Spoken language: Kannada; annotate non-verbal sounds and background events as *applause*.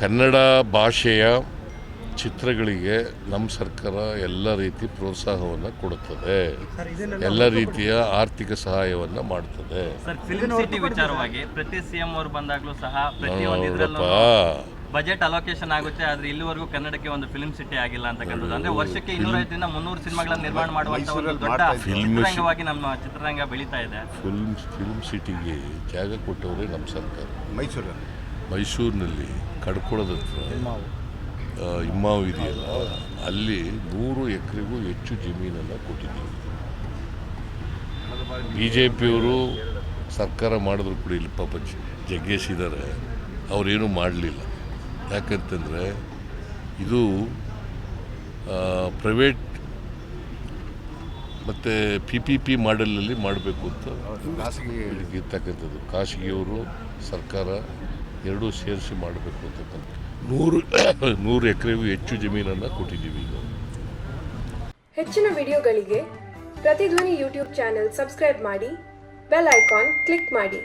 ಕನ್ನಡ ಭಾಷೆಯ ಚಿತ್ರಗಳಿಗೆ ನಮ್ಮ ಸರ್ಕಾರ ಎಲ್ಲ ರೀತಿ ಪ್ರೋತ್ಸಾಹವನ್ನು ಕೊಡುತ್ತದೆ. ಎಲ್ಲ ರೀತಿಯ ಆರ್ಥಿಕ ಸಹಾಯವನ್ನು ಮಾಡ್ತದೆ. ಸರ್ ಫಿಲ್ಮ್ ಸಿಟಿ ವಿಚಾರವಾಗಿ ಪ್ರತಿ ಸಿಎಂ ಅವರು ಬಂದಾಗಲೂ ಸಹ ನೋಡಪ್ಪ ಬಜೆಟ್ ಅಲೋಕೇಶನ್ ಆಗುತ್ತೆ ಆದ್ರೆ ಇಲ್ಲಿವರೆಗೂ ಕನ್ನಡಕ್ಕೆ ಒಂದು ಫಿಲ್ಮ್ ಸಿಟಿ ಆಗಿಲ್ಲ ಅಂತಕ್ಕಂಥದ್ದು ಅಂದ್ರೆ ವರ್ಷಕ್ಕೆ ಇನ್ನೂರೈದರಿಂದ ಮುನ್ನೂರು ಸಿನಿಮಾಗಳನ್ನ ನಿರ್ಮಾಣ ಮಾಡುವಂತ ಒಂದು ದೊಡ್ಡ ಚಿತ್ರರಂಗವಾಗಿ ನಮ್ಮ ಚಿತ್ರರಂಗ ಬೆಳೀತಾ ಇದೆ. ಫಿಲ್ಮ್ ಫಿಲ್ಮ್ ಸಿಟಿಗೆ ಜಾಗ ಕೊಟ್ಟವರೇ ನಮ್ಮ ಸರ್ಕಾರ. ಮೈಸೂರಲ್ಲಿ. ಮೈಸೂರಿನಲ್ಲಿ ಕಡ್ಕೊಳದ ಹತ್ರ ಆ, ಇಮ್ಮಾವು ಇದೆಯಲ್ಲ ಅಲ್ಲಿ ನೂರು ಎಕರೆಗೂ ಹೆಚ್ಚು ಜಮೀನನ್ನು ಕೊಟ್ಟಿದ್ದೀವಿ. ಬಿ ಜೆ ಪಿಯವರು ಸರ್ಕಾರ ಮಾಡಿದ್ರು ಕೂಡ ಇಲ್ಲಿ ಪಾಪ ಜಗ್ಗೇಶ್ ಇದ್ದಾರೆ ಅವರೇನು ಮಾಡಲಿಲ್ಲ. ಯಾಕಂತಂದರೆ ಇದು ಪ್ರೈವೇಟ್ ಮತ್ತು ಪಿ ಪಿ ಪಿ ಮಾಡೆಲಲ್ಲಿ ಮಾಡಬೇಕು ಅಂತ ಖಾಸಗಿ ಇರ್ತಕ್ಕಂಥದ್ದು ಖಾಸಗಿಯವರು ಸರ್ಕಾರ ಎರಡೂ ಸೇರಿಸಿ ಮಾಡಬೇಕು ಅಂತಕ್ಕಂಥ ನೂರು *coughs* ನೂರು ಎಕರೆಗೂ ಹೆಚ್ಚು ಜಮೀನನ್ನು ಕೊಟ್ಟಿದ್ದೀವಿ ಈಗ. ಹೆಚ್ಚಿನ ವಿಡಿಯೋಗಳಿಗೆ ಪ್ರತಿಧ್ವನಿ ಯೂಟ್ಯೂಬ್ ಚಾನೆಲ್ ಸಬ್ಸ್ಕ್ರೈಬ್ ಮಾಡಿ, ಬೆಲ್ ಐಕಾನ್ ಕ್ಲಿಕ್ ಮಾಡಿ.